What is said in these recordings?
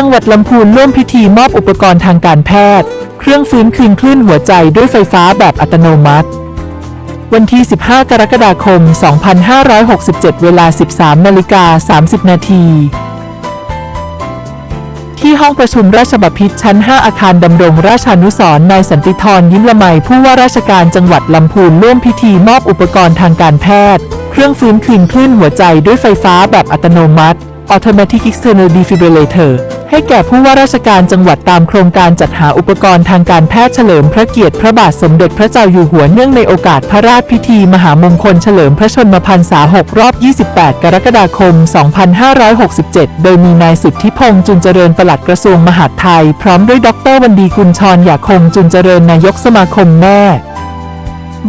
จังหวัดลำพูนร่วมพิธีมอบอุปกรณ์ทางการแพทย์ เครื่องฟื้นคืนคลื่นหัวใจด้วยไฟฟ้าแบบอัตโนมัติ วันที่ 15 กรกฎาคม 2567 เวลา 13นาฬิกา30 นาทีที่ห้องประชุมราชบพิตชั้น 5 อาคารดำรงราชานุสรณ์นายสันติธรยิ้มละไมผู้ว่าราชการจังหวัดลำพูนร่วมพิธีมอบอุปกรณ์ทางการแพทย์ เครื่องฟื้นคืนคลื่นหัวใจด้วยไฟฟ้าแบบอัตโนมัติ Automatic External Defibrillator ให้แก่ผู้ว่าราชการจังหวัดตามโครงการจัดหาอุปกรณ์ทางการแพทย์เฉลิมพระเกียรติพระบาทสมเด็จพระเจ้าอยู่หัวเนื่องในโอกาสพระราชพิธีมหามงคลเฉลิมพระชนมพรรษา 6 รอบ 28 กรกฎาคม 2567 โดยมีนายสุทธิพงษ์จุนเจริญปลัดกระทรวงมหาดไทย พร้อมด้วยดรวันดีกุลชรอยาคงจุนเจริญนายกสมาคมแม่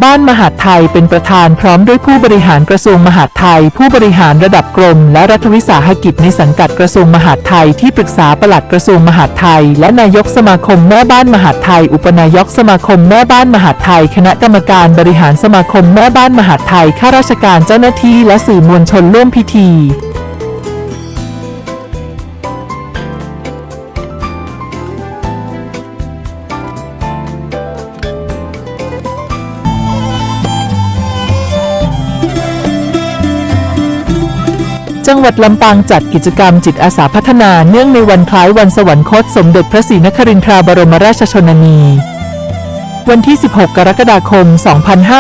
บ้านมหาดไทยเป็นประธานพร้อมด้วยผู้บริหารกระทรวงมหาดไทย ผู้บริหารระดับกรม และรัฐวิสาหกิจในสังกัดกระทรวงมหาดไทยที่ปรึกษาปลัดกระทรวงมหาดไทย และนายกสมาคมแม่บ้านมหาดไทย อุปนายกสมาคมแม่บ้านมหาดไทย คณะกรรมการบริหารสมาคมแม่บ้านมหาดไทยข้าราชการเจ้าหน้าที่และสื่อมวลชนร่วมพิธี จังหวัดลำปางจัดกิจกรรมจิตอาสาพัฒนาเนื่องในวันคล้ายวันสวรรคตสมเด็จพระศรีนครินทราบรมราชชนนี วันที่ 16 กรกฎาคม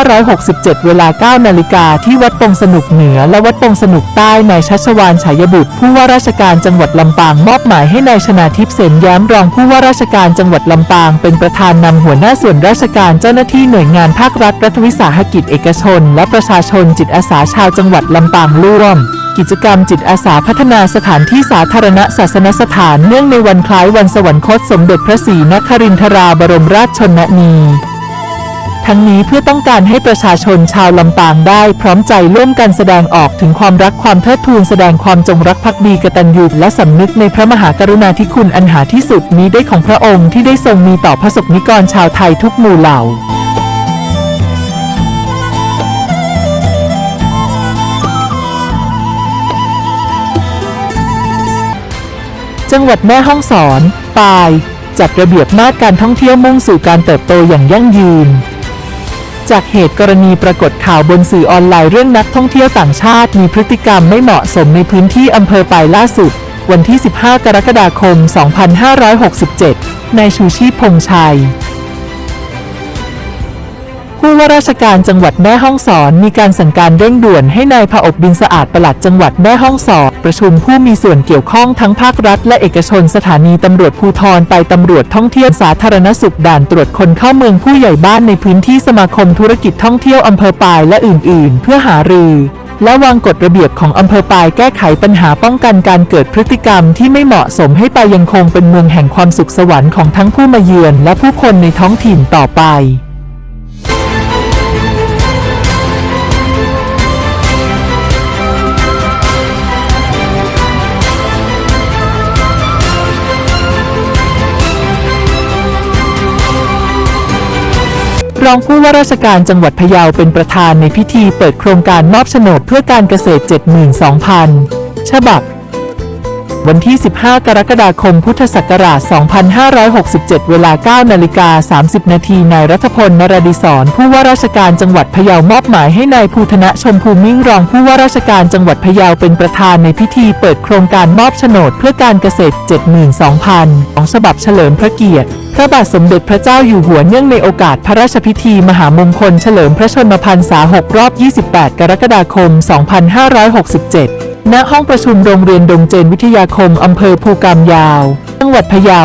2567 เวลา 9 นาฬิกาที่วัดปงสนุกเหนือ และวัดปงสนุกใต้นายชัชวานฉายบุตร ผู้ว่าราชการจังหวัดลำปางมอบหมายให้นายชนาทิพย์เสนย้มรองผู้ว่าราชการจังหวัดลำปาง เป็นประธานนำหัวหน้าส่วนราชการเจ้าหน้าที่หน่วยงานภาครัฐรัฐวิสาหกิจเอกชน และประชาชนจิตอาสาชาวจังหวัดลำปางร่วม กิจกรรมจิตอาสาพัฒนาสถานที่สาธารณะศาสนสถานเนื่องในวันคล้ายวันสวรรคตสมเด็จพระศรีนครินทราบรมราชชนนีทั้งนี้เพื่อต้องการให้ประชาชนชาวลำปางได้พร้อมใจร่วมกันแสดงออกถึงความรักความเทิดทูนแสดงความจงรักภักดีกตัญญูและสำนึกในพระมหากรุณาธิคุณอันหาที่สุดนี้ได้ของพระองค์ที่ได้ทรงมีต่อพระสงฆ์นิกรชาวไทยทุกหมู่เหล่า จังหวัดแม่ฮ่องสอน ปาย จัดระเบียบมาตรการท่องเที่ยวมุ่งสู่การเติบโตอย่างยั่งยืน จากเหตุกรณีปรากฏข่าวบนสื่อออนไลน์เรื่องนักท่องเที่ยวต่างชาติมีพฤติกรรมไม่เหมาะสมในพื้นที่อำเภอปายล่าสุด วันที่ 15 กรกฎาคม 2567 นายชูชีพพงชัยผู้ว่าราชการจังหวัดแม่ฮ่องสอนมีการสั่งการเร่งด่วนให้นายผอบบินสะอาดปลัดจังหวัดแม่ฮ่องสอน ประชุมผู้มีส่วนเกี่ยวข้องทั้งภาครัฐและเอกชนสถานีตำรวจภูธรไปตำรวจท่องเที่ยวสาธารณสุขด่านตรวจคนเข้าเมืองผู้ใหญ่บ้านในพื้นที่สมาคมธุรกิจท่องเที่ยวอำเภอปายและอื่น ๆ เพื่อหารือและวางกฎระเบียบของอำเภอปายแก้ไขปัญหาป้องกันการเกิดพฤติกรรมที่ไม่เหมาะสมให้ปายยังคงเป็นเมืองแห่งความสุขสวรรค์ของทั้งผู้มาเยือนและผู้คนในท้องถิ่นต่อไป รองผู้ว่าราชการจังหวัดพะเยาเป็นประธานในพิธีเปิดโครงการมอบโฉนดเพื่อการเกษตร 72,000 ฉบับ วันที่ 15 กรกฎาคม พุทธศักราช 2567 เวลา 9 นาฬิกา 30 นาที นายรัฐพล นรดิศร ผู้ว่าราชการจังหวัดพะเยามอบหมายให้นายภูธนะชมพูมิ่งรองผู้ว่าราชการจังหวัดพะเยาเป็นประธานในพิธีเปิดโครงการมอบโฉนดเพื่อการเกษตร 72,000 ของฉบับเฉลิมพระเกียรติพระบาทสมเด็จพระเจ้าอยู่หัวเนื่องในโอกาสพระราชพิธีมหามงคลเฉลิมพระชนมพรรษา 6 รอบ 28 กรกฎาคม 2567 ณห้องประชุมโรงเรียนดงเจนวิทยาคมอำเภอภูกามยาว จังหวัดพะเยา